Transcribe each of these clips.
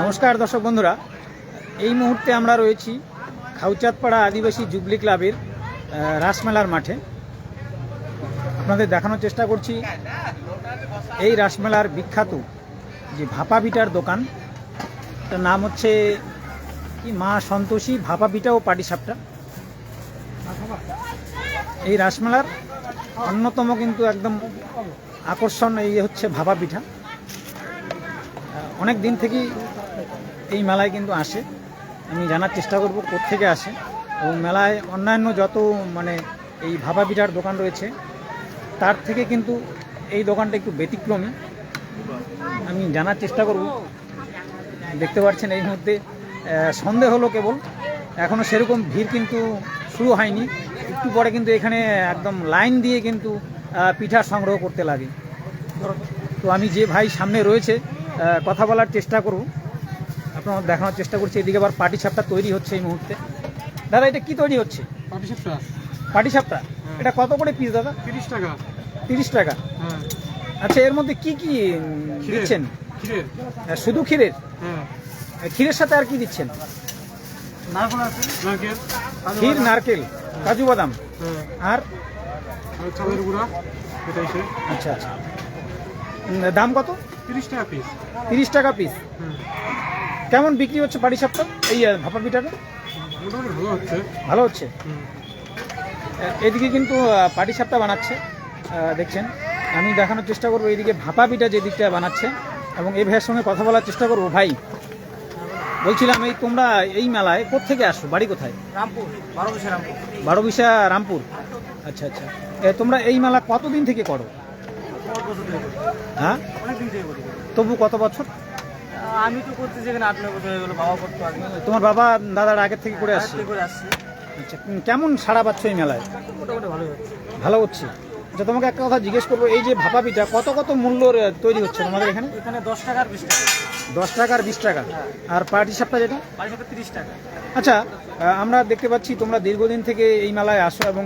নমস্কার দর্শক বন্ধুরা। এই মুহূর্তে আমরা রয়েছি খাউচাঁদপাড়া আদিবাসী জুবলি ক্লাবের রাসমেলার মাঠে। আপনাদের দেখানোর চেষ্টা করছি, এই রাসমেলার বিখ্যাত যে ভাপা পিঠার দোকান, তার নাম হচ্ছে কি, মা সন্তোষী ভাপা পিঠা ও পাটিসাপটা এই রাসমেলার অন্যতম কিন্তু একদম আকর্ষণ এই হচ্ছে ভাপা পিঠা। অনেক দিন থেকেই এই মেলায় কিন্তু আসে। আমি জানার চেষ্টা করব থেকে আসে। এবং মেলায় অন্যান্য যত মানে এই ভাপা পিঠার দোকান রয়েছে, তার থেকে কিন্তু এই দোকানটা একটু ব্যতিক্রমী। আমি জানার চেষ্টা করব। দেখতে পাচ্ছেন এই মুহূর্তে সন্ধে হলো কেবল। এখনও সেরকম ভিড় কিন্তু শুরু হয়নি। একটু পরে কিন্তু এখানে একদম লাইন দিয়ে কিন্তু পিঠা সংগ্রহ করতে লাগে। তো আমি যে ভাই সামনে রয়েছে কথা বলার চেষ্টা করব আপনার দেখানোর চেষ্টা করছি এদিকে আবার পাটি সাপটা তৈরি হচ্ছে এই মুহূর্তে। দাদা এটা কি তৈরি হচ্ছে? পাটিসাপটা। পাটি সাপটা হ্যাঁ। এটা কত করে পিস দাদা? তিরিশ টাকা। তিরিশ টাকা। হ্যাঁ। আচ্ছা এর মধ্যে কি কি দিচ্ছেন? শুধু ক্ষীরের? হ্যাঁ। ক্ষীরের সাথে আর কি দিচ্ছেন? নারকেল আছে। নারকেল। ক্ষীর নারকেল কাজু বাদাম। আর? চালের গুঁড়া আচ্ছা আচ্ছা। দাম কত? তিরিশ টাকা পিস তিরিশ টাকা পিস কেমন বিক্রি হচ্ছে পাটি সাপটা এই ভাপা পিঠাটা? ভালো হচ্ছে। ভালো হচ্ছে? এদিকে কিন্তু পাটি সাপটা বানাচ্ছে দেখছেন? আমি দেখানোর চেষ্টা করব এইদিকে ভাপা পিঠা যে দিকটা বানাচ্ছে এবং এই ভাইয়ের সঙ্গে কথা বলার চেষ্টা করব ভাই। বলছিলাম এই তোমরা এই মেলায় কোত্থেকে আসো? বাড়ি কোথায়? রামপুর বারো রামপুর। বারো বিশা রামপুর। আচ্ছা আচ্ছা। তোমরা এই মেলা কতদিন থেকে করো? হ্যাঁ তবু কত বছর? আমি তো করতেছি এখানে আট নয় বছর হয়ে গেলো বাবা করতো আগে। তোমার বাবা দাদার আগের থেকে করে আসছে? করে আসছি। আচ্ছা কেমন সাড়া পাচ্ছ এই মেলায়? মোটামুটি ভালোই হচ্ছে। ভালো হচ্ছে? আচ্ছা তোমাকে একটা কথা জিজ্ঞেস করব এই যে ভাপা পিঠা কত কত মূল্যর আহ, তৈরি হচ্ছে তোমাদের এখানে? এখানে দশ টাকার বিশ টাকা। দশ টাকা আর বিশ টাকা। আর পার্টি সাপটা যেটা? বাড়ি সাথে তিরিশ টাকা। আচ্ছা আমরা দেখতে পাচ্ছি তোমরা দীর্ঘদিন থেকে এই মেলায় আসো এবং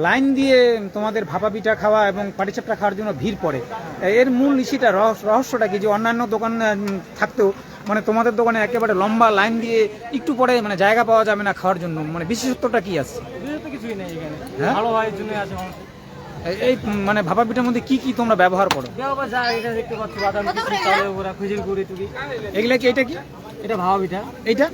লাইন দিয়ে তোমাদের ভাপা পিঠা খাওয়া এবং পাটিসাপটা খাওয়ার জন্য ভিড় পড়ে। এর মূল ইস্যুটা রহস্য- রহস্যটা কি যে অন্যান্য দোকান থাকতেও মানে তোমাদের দোকানে একেবারে লম্বা লাইন দিয়ে একটু পরে মানে জায়গা পাওয়া যাবে না খাওয়ার জন্য? মানে বিশেষত্বটা কি আছে? কিছুই নেই এখানে। হ্যাঁ? ভালো হয় জন্য আছে এই- মানে ভাপা পিঠার মধ্যে কি কি তোমরা ব্যবহার করো? এটা চালের এগুলা? কি এটা কি? এটা ভাপা পিঠা এইটা?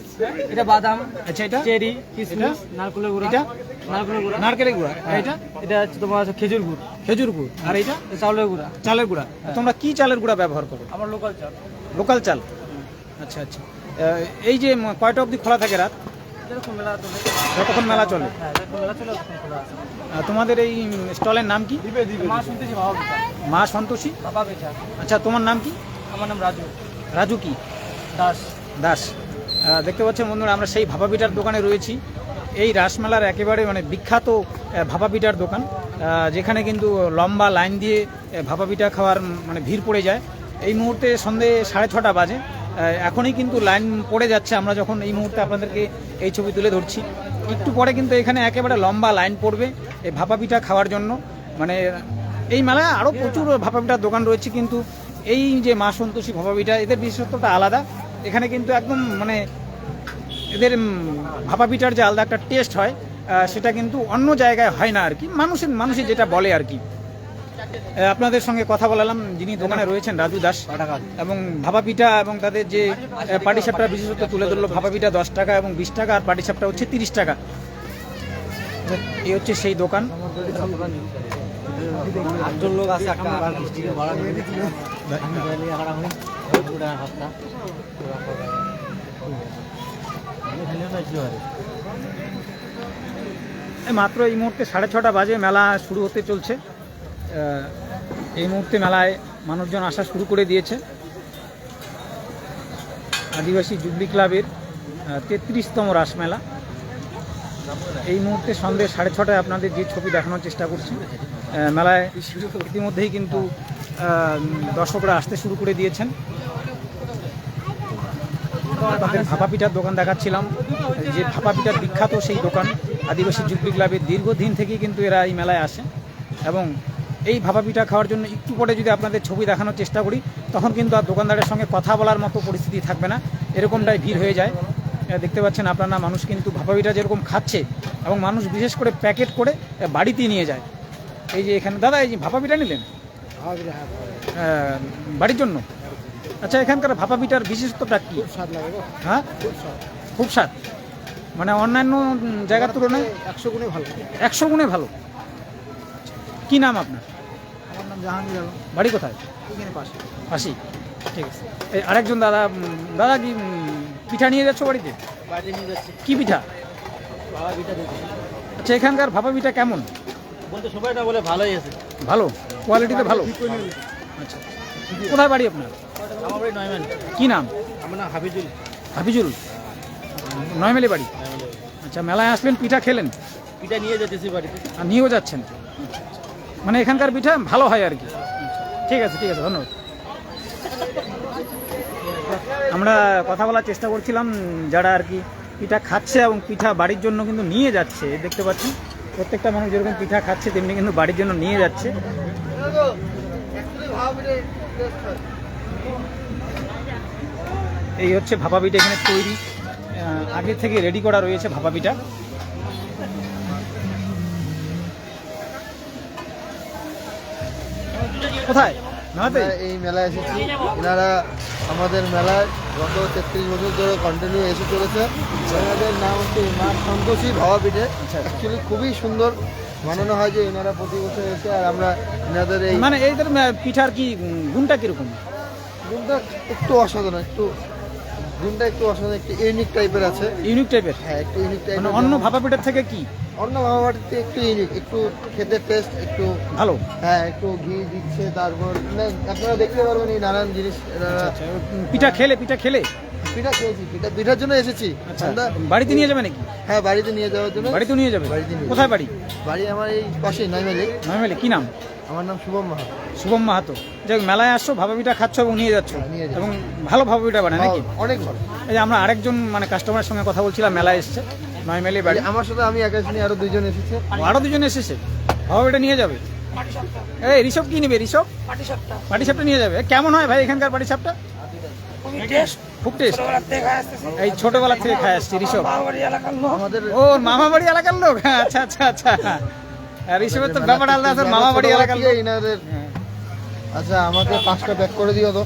এটা বাদাম আচ্ছা এটা? চেরি কিশমিশ নারকেলের গুঁড়া। এটা? নারকেলের গুঁড়া। নারকেলের গুঁড়া। এটা এটা হচ্ছে তোমার হচ্ছে খেজুর গুড়। খেজুর গুড়। আর এটা এটা চাউলের গুঁড়া। চালের গুঁড়া। তোমরা কি চালের গুঁড়া ব্যবহার করো? আমার লোকাল চাল। লোকাল চাল? আচ্ছা আচ্ছা। এই যে কয়টা অবধি খোলা থাকে রাত? যেরকম মেলা চলে। যতক্ষণ মেলা চলে তোমাদের এই স্টলের নাম কি? মা শুনতেছি মা সন্তোষী? বাবা আচ্ছা তোমার নাম কি? আমার নাম রাজু। রাজু কি? দাস। দাস। দেখতে পাচ্ছেন বন্ধুরা আমরা সেই ভাপা পিঠার দোকানে রয়েছি। এই রাসমেলার একেবারে মানে বিখ্যাত ভাপা পিঠার দোকান যেখানে কিন্তু লম্বা লাইন দিয়ে ভাপা পিঠা খাওয়ার মানে ভিড় পড়ে যায়। এই মুহূর্তে সন্ধে সাড়ে ছটা বাজে। এখনই কিন্তু লাইন পড়ে যাচ্ছে। আমরা যখন এই মুহূর্তে আপনাদেরকে এই ছবি তুলে ধরছি একটু পরে কিন্তু এখানে একেবারে লম্বা লাইন পড়বে। এই ভাপা পিঠা খাওয়ার জন্য। মানে এই মেলায় আরও প্রচুর ভাপা পিঠার দোকান রয়েছে, কিন্তু এই যে মা সন্তোষী ভাপা পিঠা, এদের বিশেষত্বটা আলাদা। এখানে কিন্তু একদম মানে এদের ভাপা পিঠার যে আলাদা একটা টেস্ট হয় সেটা কিন্তু অন্য জায়গায় হয় না আর কি। মানুষের মানুষের যেটা বলে আর কি। আপনাদের সঙ্গে কথা বলালাম, যিনি দোকানে রয়েছেন, রাজু দাস। এবং ভাপা পিঠা এবং তাদের যে পাটিসাপটা বিশেষত তুলে ধরলো, ভাপা পিঠা দশ টাকা এবং বিশ টাকা, আর পাটিসাপটা হচ্ছে তিরিশ টাকা। এই হচ্ছে সেই দোকান। লোক আছে মাত্র এই মুহূর্তে সাড়ে ছটা বাজে, মেলা শুরু হতে চলছে। এই মুহূর্তে মেলায় মানুষজন আসা শুরু করে দিয়েছে। আদিবাসী জুবলি ক্লাবের তেত্রিশতম রাসমেলা। এই মুহূর্তে সন্ধ্যে সাড়ে ছটায় আপনাদের যে ছবি দেখানোর চেষ্টা করছি মেলায় ইতিমধ্যেই কিন্তু দর্শকরা আসতে শুরু করে দিয়েছেন। তাদের ভাপা পিঠার দোকান দেখাচ্ছিলাম। যে ভাপা পিঠার বিখ্যাত সেই দোকান, আদিবাসী জুবলি ক্লাবের দীর্ঘদিন থেকেই কিন্তু এরা এই মেলায় আসে। এবং এই ভাপা পিঠা খাওয়ার জন্য একটু পরে যদি আপনাদের ছবি দেখানোর চেষ্টা করি, তখন কিন্তু আর দোকানদারের সঙ্গে কথা বলার মতো পরিস্থিতি থাকবে না। এরকমটাই ভিড় হয়ে যায়। দেখতে পাচ্ছেন আপনারা মানুষ কিন্তু ভাপা পিঠা যেরকম খাচ্ছে এবং মানুষ বিশেষ করে প্যাকেট করে বাড়িতে নিয়ে যায়। এই যে এখানে দাদা এই যে ভাপা পিঠা নিলেন বাড়ির জন্য? আচ্ছা এখানকার ভাপা পিঠার বিশেষত্বটা কি? স্বাদ লাগে হ্যাঁ? খুব স্বাদ। মানে অন্যান্য জায়গার তুলনায় একশো গুণে ভালো। একশো গুণে ভালো। কি নাম আপনার? আমার নাম জাহাঙ্গীর আলম। বাড়ি কোথায়? এখানে পাশে। ঠিক আছে। এই আরেকজন দাদা দাদা কি পিঠা নিয়ে যাচ্ছ বাড়িতে? নিয়ে যাচ্ছি। কি পিঠা? আচ্ছা এখানকার ভাপা পিঠা কেমন? বলতে সবাই না বলে ভালোই আছে। ভালো? কোয়ালিটিতে ভালো? আচ্ছা। কোথায় বাড়ি আপনার? আমার বাড়ি নয়মান কি নাম? আমার নাম হাফিজুল। হাফিজুল? নয়মেলি বাড়ি? আচ্ছা মেলায় আসবেন পিঠা খেলেন? পিঠা নিয়ে যেতেছি বাড়িতে। আর নিয়েও যাচ্ছেন? মানে এখানকার পিঠা ভালো হয় আর কি। ঠিক আছে ঠিক আছে ধন্যবাদ। আমরা কথা বলার চেষ্টা করছিলাম যারা আর কি পিঠা খাচ্ছে এবং পিঠা বাড়ির জন্য কিন্তু নিয়ে যাচ্ছে দেখতে পাচ্ছেন? প্রত্যেকটা মানুষ যেরকম পিঠা খাচ্ছে, তেমনি কিন্তু বাড়ির জন্য নিয়ে যাচ্ছে। এই হচ্ছে ভাপা পিঠা এখানে তৈরি। আগে থেকে রেডি করা রয়েছে ভাপা পিঠা। কোথায়? এই মেলায় এসেছি। এনারা আমাদের মেলায় গত তেত্রিশ বছর ধরে কন্টিনিউ এসে চলেছে। এনাদের নাম হচ্ছে মা সন্তোষী ভাবা পিঠে অ্যাকচুয়ালি খুবই সুন্দর মানানো হয় যে এনারা প্রতি বছর এসে আর আমরা এনাদের এই মানে আহ, পিঠার কি গুণটা কীরকম? গুণটা একটু অসাধারণ একটু গুণটা একটু অসাধারণ একটু ইউনিক টাইপের আছে। ইউনিক টাইপের হ্যাঁ একটু ইউনিক মানে টাইপের অন্য ভাপা পিঠার থেকে কি? অন্য ভাবা বাটিতে একটু একটু খেতে টেস্ট একটু ভালো। হ্যাঁ একটু ঘি দিচ্ছে তারপর মানে আপনারা দেখতে পারবেন এই নানান জিনিস আচ্ছা উম, পিঠা খেলে পিঠা খেলে? পিঠা খেয়েছি পিঠা পিঠার জন্য এসেছি। আচ্ছা বাড়িতে নিয়ে যাবে নাকি? হ্যাঁ বাড়িতে নিয়ে যাওয়ার জন্য। বাড়িতে নিয়ে যাবে? বাড়িতে কোথায় বাড়ি? বাড়ি আমার এই পাশেই নয়মেলি। নয়মেলে কি নাম? আমার নাম শুভম শুভম মাহাতো। যাই মেলায় আসছো ভাপা পিঠা খাচ্ছ এবং নিয়ে যাচ্ছ। হ্যাঁ, এবং ভালো ভাপা পিঠা বানায় নাকি? অনেক ভালো। এই যে আমরা আরেকজন মানে কাস্টমারের সঙ্গে কথা বলছিলাম মেলায় এসছে। নয়মেলে বাড়ি। আমার সাথে আমি একা শুনি আরও দুইজন এসেছে। আরও দুজন এসেছে? ভাপা পিঠা নিয়ে যাবে? এই ঋষভ কি নেবে ঋষভ? পাটি সাপটা নিয়ে যাবে। কেমন হয় ভাই এখানকার পাটি সাপটা খুব টেস্ট। এই ছোটবেলা থেকে খাই আসছি ঋষভ। আমাদের ও মামা বাড়ি এলাকার লোক? আচ্ছা আচ্ছা আচ্ছা। আর ঋষভের তো ব্যাপার আলাদা আছে মামা বাড়ি এলাকার লোক। হ্যাঁ। আচ্ছা আমাকে পাঁচটা প্যাক করে দিও তো।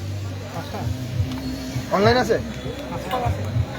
অনলাইন আছে।